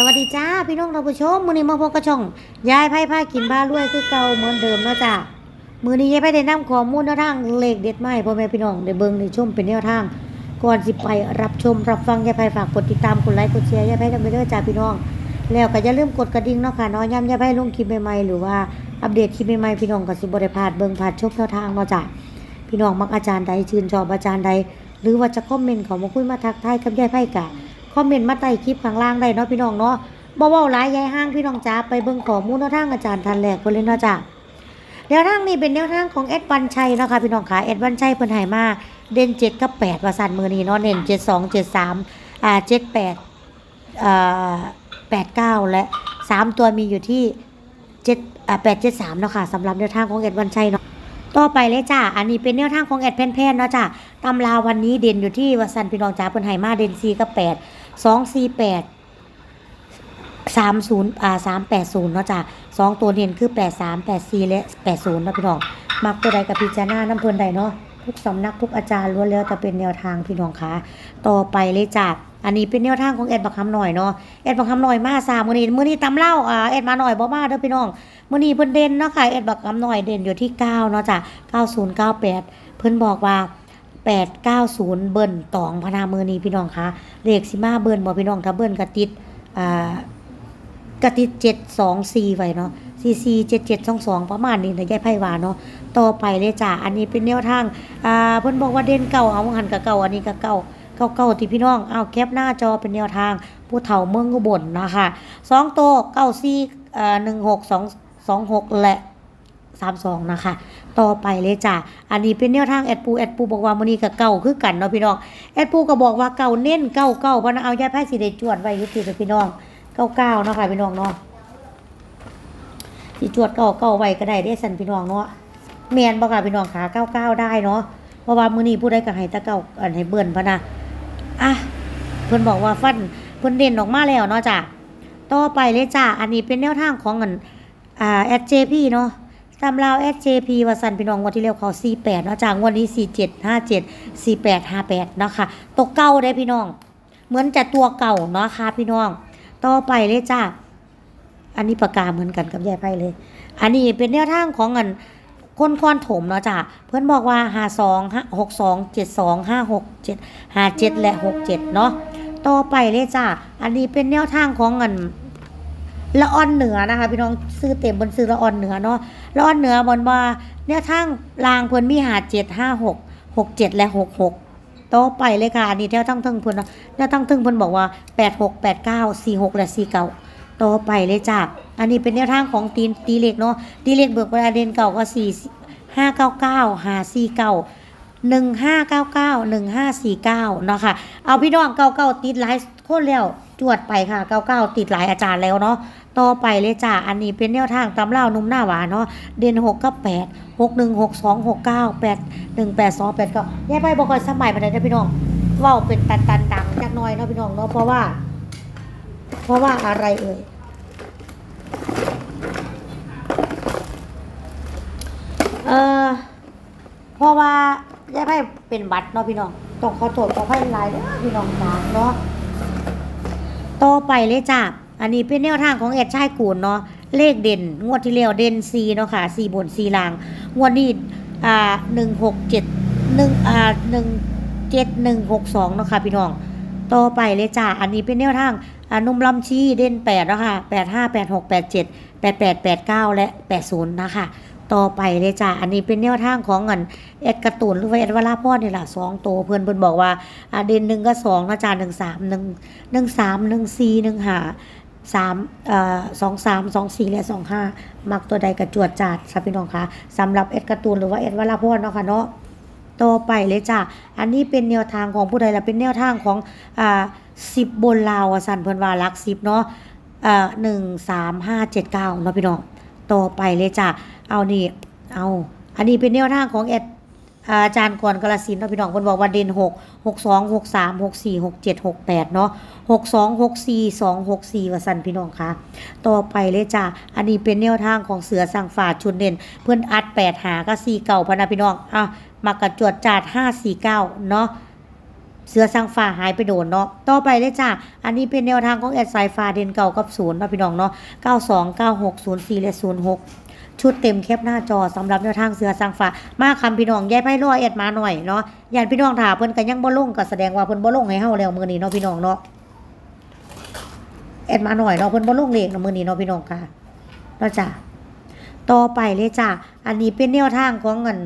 สวัสดีจ้าพี่น้องท่านผู้ชมมื้อนี้มาพบกับช่องยายไพ่พากินบ้ารวยคือเก่าเหมือนเดิมเนาะจ้ามื้อนี้ยายไพ่ได้นำข้อมูลแนวทางเลขเด็ดมาให้พ่อแม่พี่น้องได้เบิ่งได้ชมเป็นแนวทาง ก่อนสิไปรับชมรับฟังยายไพ่ฝากกดติดตามกดไลค์กดแชร์ยายไพ่ทำไปเด้อจ้าพี่น้อง แล้วก็อย่าลืมกดกระดิ่งเนาะค่ะเนาะย้ำยายไพ่ลงคลิปใหม่ๆหรือว่าอัปเดตคลิปใหม่ๆพี่น้องก็สิบ่ได้พลาดเบิ่งพลาดชมแนวทางเนาะจ้าพี่น้องมักอาจารย์ใดชื่นชอบอาจารย์ใด หรือว่าจะคอมเมนต์เขามาคุยมาทักทายกับยายไพ่กะ อมเมนต์มาใต้คลิปข้างล่างได้เนาะพี่น้องเนาะบ่เว้าหลายยายห้างพี่น้องจ้าไปเบิ่งข้อมูลแนวทางอาจารย์ทันแรกเพิ่นเลยเนาะจ้าแนวทางนี้เป็นแนวทางของเอ็ดวันชัยนะค่ะพี่น้องค่ะเอ็ดวันชัยเพิ่นให้มาเด่น7กับ8ว่าซั่นมือนี้เนาะเน้น72 73อ่า78อ่า89และ3ตัวมีอยู่ที่7อ่า873เจ็ดสามเนาะค่ะสำหรับแนวทางของเอ็ดวันชัยเนาะต่อไปเลยจ้า อันนี้เป็นแนวทางของแอดแพนๆเนาะจ้าตำราวันนี้เด่นอยู่ที่วสันพี่น้องจ้าเพิ่นให้มาเด่น4กับ 8 2 4 8 30อ่า380เนาะจ้าสองตัวเด่นคือ83 84แปดสี่และ80เนาะพี่น้อง มักตัวใดกับพิจารณาน้ำเพิ่นใดเนาะทุกสำนักทุกอาจารย์ล้วนแล้วแต่เป็นแนวทางพี่น้องคะต่อไปเลยจ้าอันนี้เป็นแนวทางของแอดบักคำหน่อยเนาะแอดบักคำหน่อยมาสามมื้อนี้มื้อนี้ตำเล่าอ่าแอดมาหน่อยบ่มาเด้อพี่น้องมื่อนี้เพิ่นเด่นเนาะค่ะเอ็ดบักกำหน่อยเด่นอยู่ที่9เนาะจ้ะ9098เพิ่นบอกว่า 890 เบิ้ลตองพนามือนี้พี่น้องคะเลขสิมาเบิ้ลบ่พี่น้องถ้าเบิ้ลก็ติดอ่ากติด 724 ไว้เนาะ447722ประมาณนี้นะยายไผว่าเนาะต่อไปเลยจ้ะอันนี้เป็นแนวทางอ่าเพิ่นบอกว่าเด่นเก่าเอาหันกับเก่าอันนี้ก็เก่าเก่าเก่าที่พี่น้องเอาแคปหน้าจอเป็นแนวทางผู้เฒ่าเมืองอุบลนะคะสองโตว94เอ่อ16 2 26และ32นะคะ ต่อไปเลยจ้ะ อันนี้เป็นแนวทางแอดปูแอดปูบอกว่ามื้อนี้ก็เก่าคือกันเนาะพี่น้อง แอดปูก็บอกว่าเก่าเน้นเก่าเก่าเพราะนะเอายาแพทย์สิได้จวดไว้อยู่ที่พี่น้องเก่าเก่าเนาะค่ะพี่น้องเนาะสิจวดเก่าเก่าไว้ก็ได้ได้สันพี่น้องเนาะแมนบ่ค่ะพี่น้องขาเก้าเก้าได้เนาะ เพราะว่ามื้อนี้ผู้ใดก็ให้ตะเก่าอันให้เบิ่นพะนะอะเพิ่นบอกว่าฟันเพิ่นเด่นออกมาแล้วเนาะจ้ะต่อไปเลยจ้ะอันนี้เป็นแนวทางของอันอ่า SJP เนาะ ตำราว SJP วสันพี่น้องวันที่เร็วเขา48เนาะจากงวันนี้ 47 57 48 58เนาะค่ะตกเก่าได้พี่น้อง เหมือนจะตัวเก่าเนาะค่ะพี่น้อง ต่อไปเลยจ้าอันนี้ประกาเหมือนกันกับยายไพ่เลย อันนี้เป็นแนวทางของเงินคนคอนถมเนาะจ้ะเพื่อนบอกว่าหาสองหกสองเจ็ดสองห้าหกเจ็ดห้าเจ็ดและหกเจ็ดเนาะต่อไปเลยจ้าอันนี้เป็นแนวทางของเงิน ละอ่อนเหนือนะคะ พี่น้องซื้อเต็มบนซื้อละอ่อนเหนือเนาะละอ่อนเหนือบนว่าเนี่ยทางรางเพิ่นมีหาเจ็ดห้าหกหกเจ็ดและหกหกโตไปเลยค่ะอันนี้แถวทั้งทึงเพิ่นเนาะแถวทั้งทึงเพิ่นบอกว่าแปดหกแปดเก้าสี่หกและสี่เก้าโตไปเลยจ้าอันนี้เป็นแนวทางของตีนตีเล็กเนาะตีเล็กเบิกประเด็นเก่าก็สี่ห้าเก้าเก้าหาสี่เก้าหนึ่งห้าเก้าเก้าหนึ่งห้าสี่เก้าเนาะค่ะ เอาพี่น้องเก้าเก้าติดหลา ยคนแล้วจวดไปค่ะเก้าเก้าติดหลายอาจารย์แล้วเนาะต่อไปเลยจ้าอันนี้เป็นแนวทางตำเล่านุ่มหน้าหวานเนาะเด่นหกกับแปดหกหนึ่งหกสองหกเก้าแปดหนึ่งแปดสองแปดเก้าแย่ไปบอกก่อนสมัยมาเลยนะพี่น้องเว่าเป็นตันตันดังจักน้อยเนาะพี่น้องเนาะเพราะว่า เพราะว่าอะไรเอ่ยเออเพราะว่าแย่ไปเป็นบัตรเนาะพี่น้องต้องขอโทษขอให้หลายเด้อพี่น้องจ้าเนาะ ต่อไปเลยจ้าอันนี้เป็นแนวทางของแอดชายกูลเนาะเลขเด่น งวดที่แล้วเด่นซีเนาะค่ะซีบนซีลางงวดนี้อ่าหนึ่งหกเจ็ดหนึ่งอ่าหนึ่งเจ็ดหนึ่งหกสองเนาะค่ะพี่น้องต่อไปเลยจ้าอันนี้เป็นแนวทางอ่านุ่มลำชีเด่นแปดแล้วค่ะแปดห้าแปดหกแปดเจ็ดแปดแปดแปดเก้าและแปดศูนย์นะคะ ต่อไปเลยจ้าอันนี้เป็นแนวทางของเงินเอ็ดกร์ตูนหรือว่าเอ็ดวราพ่อนี่แหละสองตัวเพื่อนเพื่อนบอกว่าอ่าเด่นหนึ่งก็สองนะจ้าหนึ่งสามหนึ่งหนึ่งสามหนึ่งสี่หนึ่งห้าสามเอ่อสองสามสองสี่และสองห้ามักตัวใดกระจวดจัดสับพี่น้องคะสำหรับเอ็ดกร์ตูนหรือว่าเอ็ดวราพ่อเนาะค่ะเนาะต่อไปเลยจ้ะ อันนี้เป็นแนวทางของผู้ใดละเป็นแนวทางของอ่าสิบบนลาวสันเพิ่นว่ารักสิบเนาะอ่าหนึ่งสามห้าเจ็ดเก้าเนาะพี่น้อง ต่อไปเลยจ้ะเอานี่เอาอันนี้เป็นแนวทางของแอดอาจารย์กรกระสินเนาพี่น้องเพิ่นบอกว่าเด่นหกหกสองหกสามหกสี่หกเจ็ดหกแปดเนาะหกสองหกสี่สองหกสี่ว่าสันพี่น้องคะต่อไปเลยจ้ะอันนี้เป็นแนวทางของเสือสั่งฝาดชุดเด่น เพื่อนอัดแปดหาก็สี่เก่าพนะพี่น้องอะมากระจวดจาด549เนาะ เสือสังฟ้าหายไปโดนเนาะ ต่อไปเลยจ้า อันนี้เป็นแนวทางของแอดสายฟ้าเดนเก่ากับศูนย์เนาะพี่น้องเนาะ92 96 04และ06ชุดเต็มแคปหน้าจอสำหรับแนวทางเสือสังฟ้ามาคำพี่น้องแย่ไพ่รอแอดมาหน่อยเนาะยานพี่น้องถามเพิ่นก็ยังบ่ลงก็แสดงว่าเพิ่นบ่ลงให้เฮาแล้วมื้อนี้เนาะพี่น้องเนาะแอดมาหน่อยเนาะเพิ่นบ่ลงเลขเนาะมื้อนี้เนาะพี่น้องค่ะเนาะจ้ะต่อไปเลยจ้ะอันนี้เป็นแนวทางของเงิน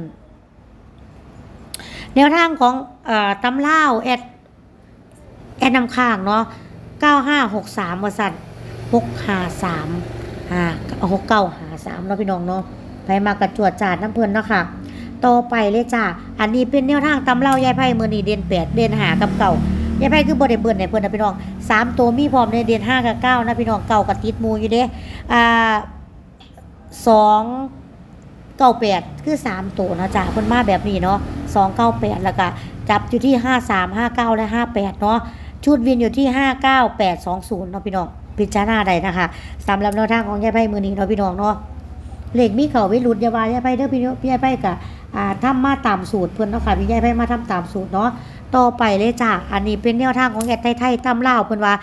แนวทางของอตำล่าแอดแอดนำข้างเนาะ9563ว่าสั่น653อ่า6953เนาะพี่น้องเนาะไปมากระจวดจาดน้ำเพลินเนาะค่ะต่อไปเลยจ้ะอันนี้เป็นแนวทางตำเล่ายายไพ่เมื้อนี้เด่น8เด่น5กับเก่ายายไพ่คือบ่ได้เบิ่นให้เพิ่อนนะพี่น้องสามตัวมีพร้อมในเด่น5กับ9นะพี่น้องเก่ากับติดมูอยู่เด้อ่าสอง เก้าแปดคือสามตัวเนาะจ้ะเพิ่นมาแบบนี้เนาะสองเก้าแปดแล้วก็จับอยู่ที่ห้าสามห้าเก้าและห้าแปดเนาะชุดวินอยู่ที่ห้าเก้าแปดสองศูนย์เนาะพี่น้องพิจารณาได้นะคะสำหรับแนวทางของยายไพ่มือนี้เนาะพี่น้องเนาะเหล็กมีเข่าไม่หลุดยาวายายไพ่เด้อพี่น้องพี่ยายไพ่กะอ่าทำมาตามสูตรเพื่อนเนาะค่ะพี่ยายไพ่มาทำตามสูตรเนาะ ต่อไปเลยจ้ะอันนี้เป็นแนวทางของแอดไทยๆตำเล่าเพิ่นว่า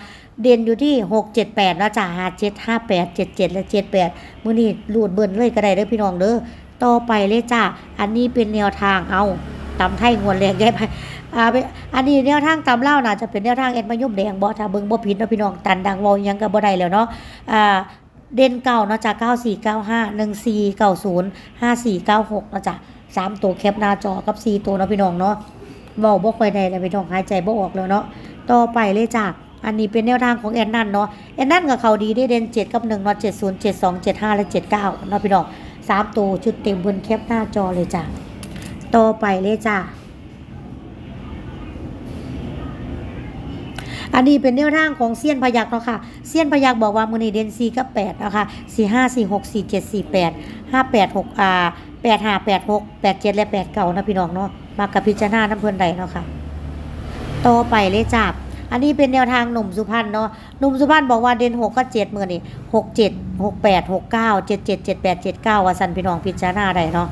เด่นอยู่ที่หกเจ็ดแปดแล้วจ้ะห้าเจ็ดห้าแปดเจ็ดเจ็ดและเจ็ดแปดมื้อนี้รูดเบิ่นเลยก็ได้เด้อพี่น้องเด้อต่อไปเลยจ้าอันนี้เป็นแนวทางเอาตำไทยงวนแรงแย่ไปอ่าอันนี้แนวทางตำเล่าน่าจะเป็นแนวทางเอ็ดมะยุบแดงบ่ถ้าเบิ่งบ่ผิดเนาะพี่น้องตันดังวอยังก็บ่ได้แล้วเนาะอ่าเด่นเก่าเนาะจ้ะ9495 1490 5496เนาะจ้ะสามตัวแคปหน้าจอกับสี่ตัวเนาะพี่น้องเนาะ เว้าบ่ค่อยได้แล้วพี่น้องหายใจบ่ออกแล้วเนาะต่อไปเลยจ้ะอันนี้เป็นแนวทางของแอนนั่นเนาะแอนนั่นกับเขาดีได้เด่น7กับ1เนาะ70 72 75และ79เนาะพี่น้องสามตัวชุดเต็มบนแคปหน้าจอเลยจ้ะต่อไปเลยจ้ะอันนี้เป็นแนวทางของเซียนพยักเนาะค่ะเซียนพยักบอกว่ามือนี้เดนซีกับแปดนะคะสี่ห้าสี่หกสี่เจ็ดสี่แปดห้าแปดหกอ่าแปดห้าแปดหกแปดเจ็ดและแปดเก่านะพี่น้องเนาะ มากับพิจารณาน้ำเพลินใดเนาะค่ะต่อไปเลยจ้ะอันนี้เป็นแนวทางหนุ่มสุพรรณเนาะหนุ่มสุพรรณบอกว่าเด่นหกก็เจ็ดมือนี่หกเจ็ดหกแปดหกเก้าเจ็ดเจ็ดเจ็ดแปดเจ็ดเก้าว่าสันพี่น้องพิจารณาได้เนาะ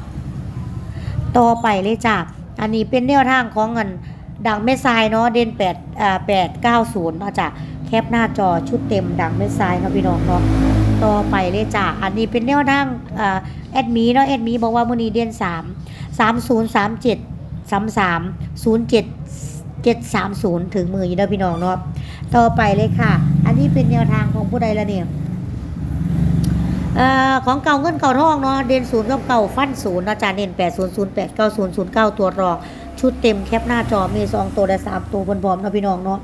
ต่อไปเลยจ้ะอันนี้เป็นแนวทางของเงินดังเม็ดทรายเนาะเด่นแปดอ่าแปดเก้าศูนย์เนาะจ้ะแคปหน้าจอชุดเต็มดังเม็ดทรายเนาะพี่น้องเนาะต่อไปเลยจ้ะอันนี้เป็นแนวทางอ่าแอดมีเนาะแอดมีบอกว่ามือนี้เด่นสามสามศูนย์สามเจ็ด สามสามศูนย์เจ็ดเจ็ดสามศูนย์ถึงมืออยู่เด้อพี่น้องเนาะต่อไปเลยค่ะ อันนี้เป็นแนวทางของผู้ใดละเนี่ยเอ่อของเก่าเงินเก่าทองเนาะเด่นศูนย์กับเก่าฟันศูนย์เนาะจ้าเด่นแปดศูนย์ศูนย์แปดเก้าศูนย์ศูนย์เก้าตัวรอง ชุดเต็มแคปหน้าจอมีสองตัวและสามตัวพร้อมๆเนาะพี่น้องเนาะ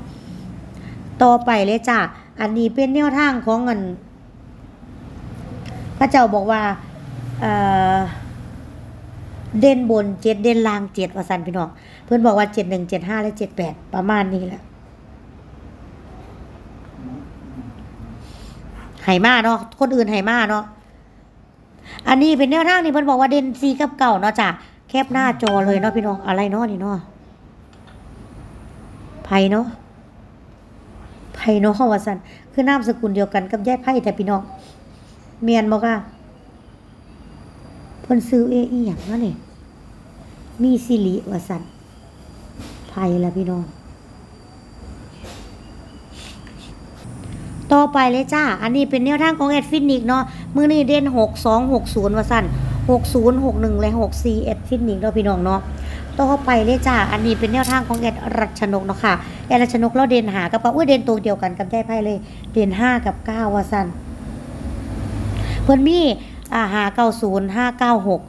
ต่อไปเลยจ้าอันนี้เป็นแนวทางของเงิน พระเจ้าบอกว่าเอ่อ เด่นบนเจ็ดเด่นล่างเจ็ดว่าสันพี่น้องเพื่อนบอกว่าเจ็ดหนึ่งเจ็ดห้าและเจ็ดแปดประมาณนี้แหละไหมาเนาะคนอื่นไหมาเนาะอันนี้เป็นแนวทางนี่เพิ่อนบอกว่าเด่นซีกับเก่าเนาะจ้ะแคบหน้าจอเลยเนาะพี่น้องอะไรเนาะนี่เนาะไผ่เนาะไผ่เนาะว่าซั่นคือนามสกุลเดียวกันกับยายไผ่แต่พี่น้องเมียนบ่ค่ะ เพิ่นซื้อเออีหยังเนาะนี่มีสิริว่าซั่นไผ่ละพี่น้อง ต่อไปเลยจ้า อันนี้เป็นแนวทางของแอดฟินิกเนาะ มือนี้เด่นหกสองหกศูนย์วสั้นหกศูนย์หกหนึ่งและหกสี่แอดฟินิกเนาะพี่น้องเนาะต่อไปเลยจ้า อันนี้เป็นแนวทางของแอดรัชนกเนาะค่ะ แอดรัชนกเราเด่นหากับปะอุ้ยเด่นตัวเดียวกันกับใจไพ่เลย เด่นห้ากับเก้าวสั้นเพิ่นมี่ อ่าหาเก้าศูนย์ห้าเก้าหก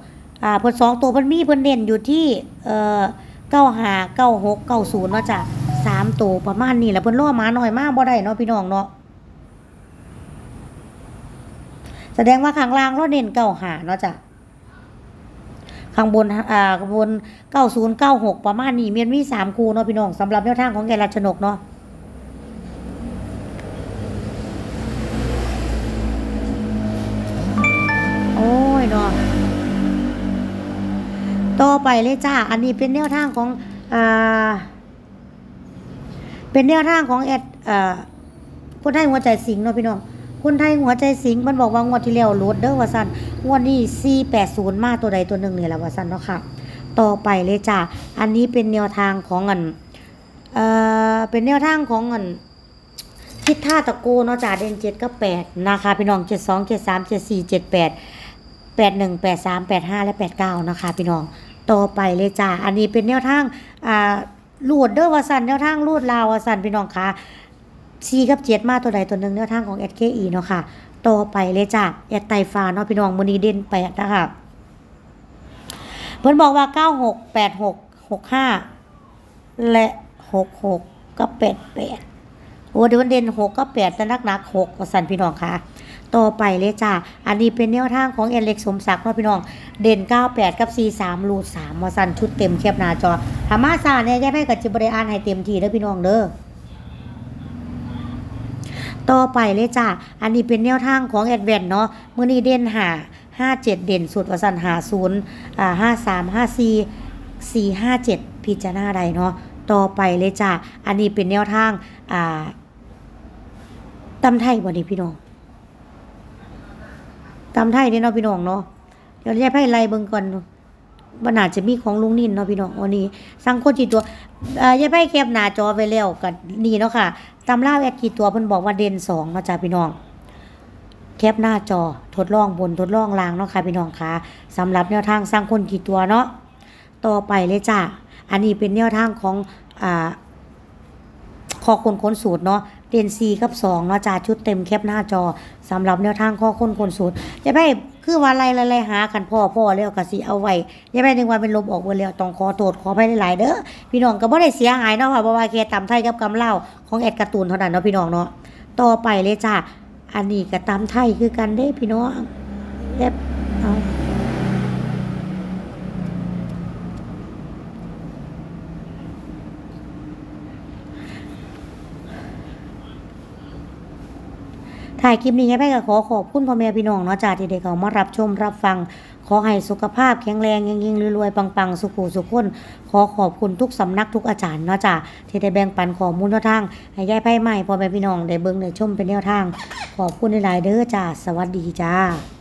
อ่าเพิ่นสองตัวเพิ่นมีเพิ่นเด่นอยู่ที่เอ่อเก้าหาเก้าหกเก้าศูนย์เนาะจ้ะสามตัวประมาณนี้แหละเพิ่นล่อมาหน่อยมากบ่ได้เนาะพี่น้องเนาะแสดงว่าข้างล่างเราเน้นเก้าหาเนาะจ้ะข้างบนอ่าข้างบนเก้าศูนย์เก้าหกประมาณนี้เมียนมีสามคูเนาะพี่น้องสำหรับแนวทางของแกรัชนกเนาะ ต่อไปเลยจ้า อันนี้เป็นแนวทางของอ่าเป็นแนวทางของแอดอ่าคนไทยหัวใจสิงเนาะพี่น้อง คนไทยหัวใจสิงมันบอกว่างวดที่แล้วลดเด้อว่าซั่นงวดนี้480มาตัวใดตัวหนึ่งเนี่ยแหละว่าซั่นเนาะค่ะ ต่อไปเลยจ้า อันนี้เป็นแนวทางของอันเอ่อเป็นแนวทางของอันทิศท่าตะโกเนาะจ้าเด่นเจ็ดก็แปดนะคะพี่น้องเจ็ดสองเจ็ดสามเจ็ดสี่เจ็ดแปดแปดหนึ่งแปดสามแปดห้าและแปดเก้านะคะพี่น้อง ต่อไปเลยจ้าอันนี้เป็นแนวทางอ่าลูดเด้อวาสันแนวทางลูดลาววาสันพี่น้องคะซีกับเจ็ดมาตัวใดตัวหนึ่งแนวทางของ SKE เนาะค่ะต่อไปเลยจ้าแอดไตฟ้าเนาะพี่น้องมือนี้เด่นแปดนะคะเพิ่นบอกว่า96 86 65แปดหกหกห้าและ66ก็88โอ้เดี๋ยวมันเด่น6ก็8แต่นักหนัก6ว่าสั่นพี่น้องค่ะ ต่อไปเลยจ้าอันนี้เป็นแนวทางของเอเล็กสมศักดิ์เนาะพี่น้อง เด่น 98 กับ 43รูด3ว่าสั่นชุดเต็มแคบหน้าจอถามาซาเนี่ยยายแพ้กับจิบริอานให้เต็มที่เด้อพี่น้องเด้อต่อไปเลยจ้าอันนี้เป็นแนวทางของแอดเวนเนาะมื้อนี้เด่นหาห้าเจ็ดเด่นสุดวสันหาศูนย์อ่าห้าสามห้าสี่สี่ห้าเจ็ดพิจารณาใดเนาะต่อไปเลยจ้าอันนี้เป็นแนวทางอ่าตำไทยบ่นี่พี่น้อง ตำไทยเด้เนาะพี่น้องเนาะเดี๋ยวจะให้ไล่เบิ่งก่อนเนาะว่าน่าจะมีของลุงนินเนาะพี่น้องวันนี้สั่งโคจิตัวอ่อยายไพ่แคปหน้าจอไว้แล้วกับนี่เนาะค่ะตำราแอดกี่ตัวเพิ่นบอกว่าเด่นสองเนาะจ้าพี่น้อง แคปหน้าจอทดลองบนทดลองล่างเนาะค่ะพี่น้องค่ะสำหรับแนวทางสร้างคนกี่ตัวเนาะต่อไปเลยจ้าอันนี้เป็นแนวทางของอ่าข้อคนค้นสูตรเนาะ เด่น4กับ2เนาะจ้าชุดเต็มแคปหน้าจอสำหรับแนวทางข้อค้นคนสูตรจะไปคือว่าไล่ไล่ๆหากันพ่อพ่อแล้วก็สิเอาไว้อย่าไปนึกว่าเป็นลบออกเบิดแล้วต้องขอโทษขออภัยหลายๆเด้อพี่น้องก็บ่ได้เสียหายเนาะค่ะเพราะว่าแค่ตำไทยกับกำเล่าของแอดการ์ตูนเท่านั้นเนาะพี่น้องเนาะต่อไปเลยจ้าอันนี้ก็ตามไทยคือกันเด้พี่น้องแบบเอา ถ่ายคลิปนี้ให้ไปก็ขอขอบคุณพ่อแม่พี่น้องเนาะจ้าที่ได้เข้ามารับชมรับฟัง ขอให้สุขภาพแข็งแรงยิ่งๆรวยๆปังๆ สุขุสุขคนขอขอบคุณทุกสำนักทุกอาจารย์เนาะจ้าที่ได้แบ่งปันข้อมูลแนวทางให้ยายไพ่ใหม่พ่อแม่พี่น้องได้เบิ่งได้ชมเป็นแนวทาง ขอบคุณหลายๆเด้อจ้าสวัสดีจ้า